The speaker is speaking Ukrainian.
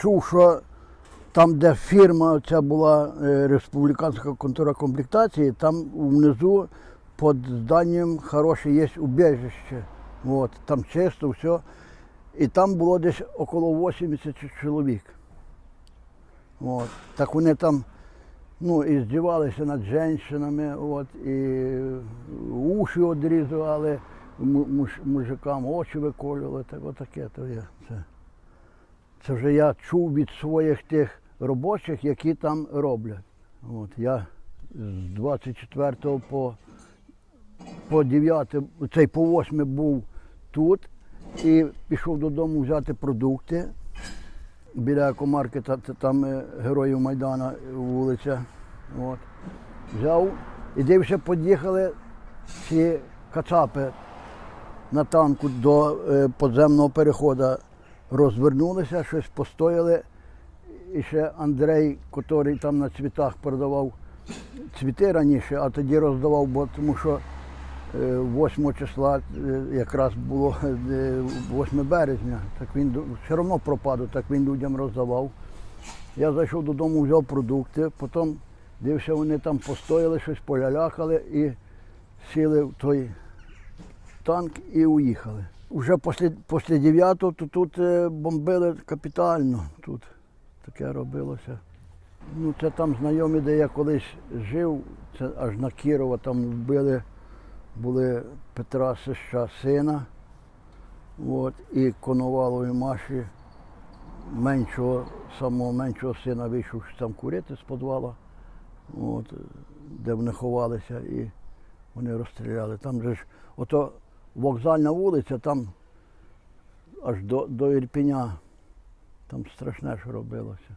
чув, що там, де фірма ця була е, республіканська контора комплектації, там внизу під зданням хороше є убіжище. От, там чисто, все. І там було десь около 80 чоловік. От. Так вони там ну, і здівалися над жінками, от, і уші муж- мужикам, очі виколювали, так отаке то є. Це. Це вже я чув від своїх тих робочих, які там роблять. От, я з 24 по, по 9, цей по 8 був тут і пішов додому взяти продукти. Біля екомаркета, там е, героїв Майдана вулиця. От. Взяв і дивився, під'їхали ці кацапи на танку до е, подземного переходу. Розвернулися, щось постояли. І ще Андрей, який там на цвітах продавав цвіти раніше, а тоді роздавав, бо тому що е, 8 числа е, якраз було е, 8 березня, так він все одно пропаду, так він людям роздавав. Я зайшов додому, взяв продукти, потім дивився, вони там постояли, щось полялякали і сіли в той танк і уїхали. Уже після, після 9 то тут е, бомбили капітально. Тут таке робилося. Ну, це там знайомі, де я колись жив, це аж на Кірова, там вбили, були Петра Сища сина, от, і Коновалові Маші, меншого, самого меншого сина вийшов там курити з підвала, от, де вони ховалися, і вони розстріляли. Там же ж, ото вокзальна вулиця, там аж до, до Ірпіня, там страшне, що робилося.